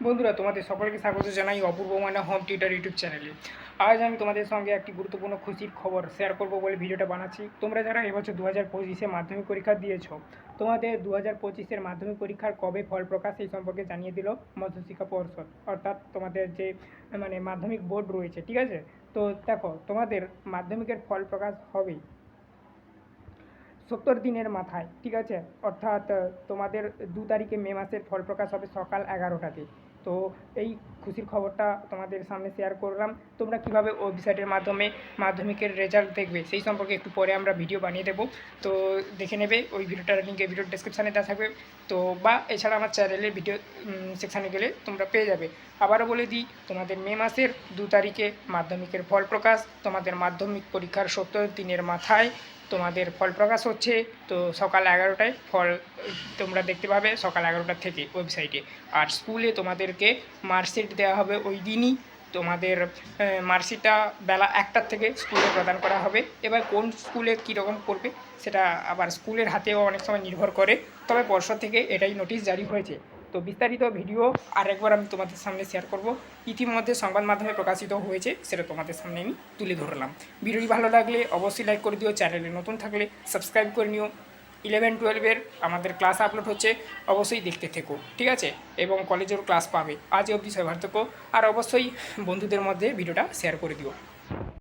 বন্ধুরা, তোমাদের সকলকে স্বাগত জানাই অপূর্ব মানে হোম টিউটার ইউটিউব চ্যানেলে আজ আমি তোমাদের সঙ্গে একটি গুরুত্বপূর্ণ খুশির খবর শেয়ার করব বলে ভিডিওটা বানাচ্ছি। তোমরা যারা এবছর দু হাজার পঁচিশে মাধ্যমিক পরীক্ষা দিয়েছ, তোমাদের দু হাজার পঁচিশের মাধ্যমিক পরীক্ষার কবে ফল প্রকাশ এই সম্পর্কে জানিয়ে দিল মধ্যশিক্ষা পর্ষদ। অর্থাৎ তোমাদের যে মানে মাধ্যমিক বোর্ড রয়েছে, ঠিক আছে? তো দেখো, তোমাদের মাধ্যমিকের ফল প্রকাশ হবেই সত্তর দিনের মাথায়, ঠিক আছে? অর্থাৎ তোমাদের দু তারিখে মে মাসের ফল প্রকাশ হবে সকাল এগারোটাতে। তো এই খুশির খবরটা তোমাদের সামনে শেয়ার করলাম। তোমরা কীভাবে ওয়েবসাইটের মাধ্যমে মাধ্যমিকের রেজাল্ট দেখবে, সেই সম্পর্কে একটু পরে আমরা ভিডিও বানিয়ে দেবো। তো দেখে নেবে, ওই ভিডিওটার লিঙ্কে ভিডিও ডেসক্রিপশানে দেওয়া থাকবে। তো বা এছাড়া আমার চ্যানেলের ভিডিও সেকশানে গেলে তোমরা পেয়ে যাবে। আবারও বলে দিই, তোমাদের মে মাসের দু তারিখে মাধ্যমিকের ফল প্রকাশ, তোমাদের মাধ্যমিক পরীক্ষার সত্তর দিনের মাথায় তোমাদের ফল প্রকাশ হচ্ছে। তো সকাল এগারোটায় ফল তোমরা দেখতে পাবে সকাল এগারোটা থেকে ওয়েবসাইটে আর স্কুলে তোমাদেরকে মার্কশিট দেওয়া হবে ওই দিনই। তোমাদের মার্কশিটটা বেলা একটার থেকে স্কুলে প্রদান করা হবে। এবার কোন স্কুলে কীরকম করবে সেটা আবার স্কুলের হাতেও অনেক সময় নির্ভর করে। তবে পর্ষদ থেকে এটাই নোটিশ জারি হয়েছে। তো বিস্তারিত ভিডিও আরেকবার আমি তোমাদের সামনে শেয়ার করব। ইতিমধ্যে সংবাদ মাধ্যমে প্রকাশিত হয়েছে, সেটা তোমাদের সামনে আমি তুলে ধরলাম। ভিডিওটি ভালো লাগলে অবশ্যই লাইক করে দিও চ্যানেলে নতুন থাকলে সাবস্ক্রাইব করে নিও। ইলেভেন টুয়েলভের আমাদের ক্লাস আপলোড হচ্ছে, অবশ্যই দেখতে থেকো, ঠিক আছে? এবং কলেজেরও ক্লাস পাবে। আজ অবধি ভালো থেকো, আর অবশ্যই বন্ধুদের মধ্যে ভিডিওটা শেয়ার করে দিও।